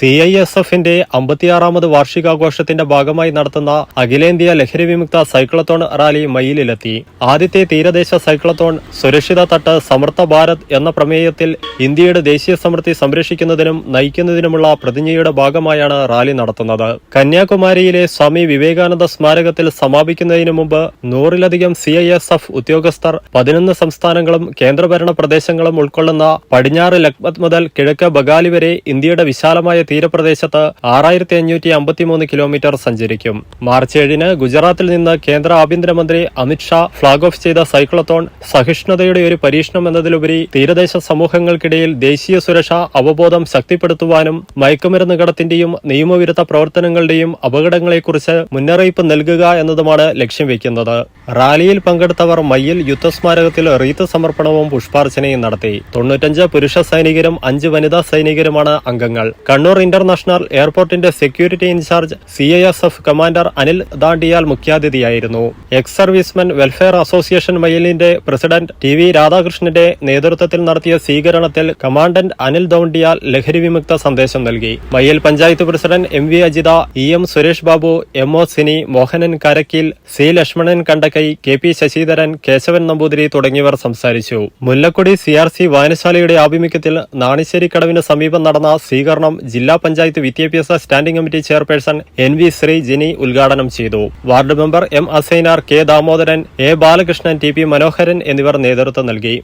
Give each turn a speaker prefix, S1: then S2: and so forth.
S1: C I S എഫിന്റെ അമ്പത്തിയാറാമത് വാർഷികാഘോഷത്തിന്റെ ഭാഗമായി നടത്തുന്ന അഖിലേന്ത്യാ ലഹരി വിമുക്ത സൈക്ലത്തോൺ റാലി മയിലിലെത്തി. ആദ്യത്തെ തീരദേശ സൈക്ലത്തോൺ സുരക്ഷിത തട്ട് സമർത്ഥ ഭാരത് എന്ന പ്രമേയത്തിൽ ഇന്ത്യയുടെ ദേശീയ സമൃദ്ധി സംരക്ഷിക്കുന്നതിനും നയിക്കുന്നതിനുമുള്ള പ്രതിജ്ഞയുടെ ഭാഗമായാണ് റാലി നടത്തുന്നത്. കന്യാകുമാരിയിലെ സ്വാമി വിവേകാനന്ദ സ്മാരകത്തിൽ സമാപിക്കുന്നതിന് മുമ്പ് നൂറിലധികം സി ഐ എസ് എഫ് ഉദ്യോഗസ്ഥർ പതിനൊന്ന് സംസ്ഥാനങ്ങളും കേന്ദ്രഭരണ പ്രദേശങ്ങളും ഉൾക്കൊള്ളുന്ന പടിഞ്ഞാറ് ലക്മത് മുതൽ കിഴക്ക് ബഗാലി വരെ ഇന്ത്യയുടെ വിശാലമായ തീരപ്രദേശത്ത് ആറായിരത്തി അഞ്ഞൂറ്റി അമ്പത്തിമൂന്ന് കിലോമീറ്റർ സഞ്ചരിക്കും. മാർച്ച് ഏഴിന് ഗുജറാത്തിൽ നിന്ന് കേന്ദ്ര ആഭ്യന്തരമന്ത്രി അമിത്ഷാ ഫ്ളാഗ് ഓഫ് ചെയ്ത സൈക്ലത്തോൺ സഹിഷ്ണുതയുടെ ഒരു പരീക്ഷണം എന്നതിലുപരി തീരദേശ സമൂഹങ്ങൾക്കിടയിൽ ദേശീയ സുരക്ഷ അവബോധം ശക്തിപ്പെടുത്തുവാനും മയക്കുമരുന്ന് കടത്തിന്റെയും നിയമവിരുദ്ധ പ്രവർത്തനങ്ങളുടെയും അപകടങ്ങളെക്കുറിച്ച് മുന്നറിയിപ്പ് നൽകുക എന്നതുമാണ് ലക്ഷ്യം വെക്കുന്നത്. റാലിയിൽ പങ്കെടുത്തവർ മയ്യിൽ യുദ്ധസ്മാരകത്തിൽ റീത്ത് സമർപ്പണവും പുഷ്പാർച്ചനയും നടത്തി. തൊണ്ണൂറ്റഞ്ച് പുരുഷ സൈനികരും അഞ്ച് വനിതാ സൈനികരുമാണ് അംഗങ്ങൾ. Kannur international എയർപോർട്ടിന്റെ security in charge C I S F commander Anil Dandiyal മുഖ്യാതിഥിയായിരുന്നു. Ex servicemen welfare association മയിലിന്റെ പ്രസിഡന്റ് ടി വി രാധാകൃഷ്ണന്റെ നേതൃത്വത്തിൽ നടത്തിയ സ്വീകരണത്തിൽ കമാൻഡന്റ് അനിൽ ദൌണ്ടിയാൽ ലഹരി വിമുക്ത സന്ദേശം നൽകി. Mayyil panchayat president M V Ajitha E M Suresh Babu M O Sini Mohanan Karakkil C Lakshmanan Kandakkai K P Sasidharan Kesavan Namboothiri തുടങ്ങിയവർ സംസാരിച്ചു. മുല്ലക്കൊടി സി ആർ സി വായനശാലയുടെ ആഭിമുഖ്യത്തിൽ നാണിശ്ശേരിക്കടവിന് സമീപം നടന്ന സ്വീകരണം ജില്ലാ പഞ്ചായത്ത് വിദ്യാഭ്യാസ standing committee chairperson N V Sreejini ഉദ്ഘാടനം ചെയ്തു. Ward member M Asainar K Damodaran A Balakrishnan T P Manoharan എന്നിവർ നേതൃത്വം നൽകി.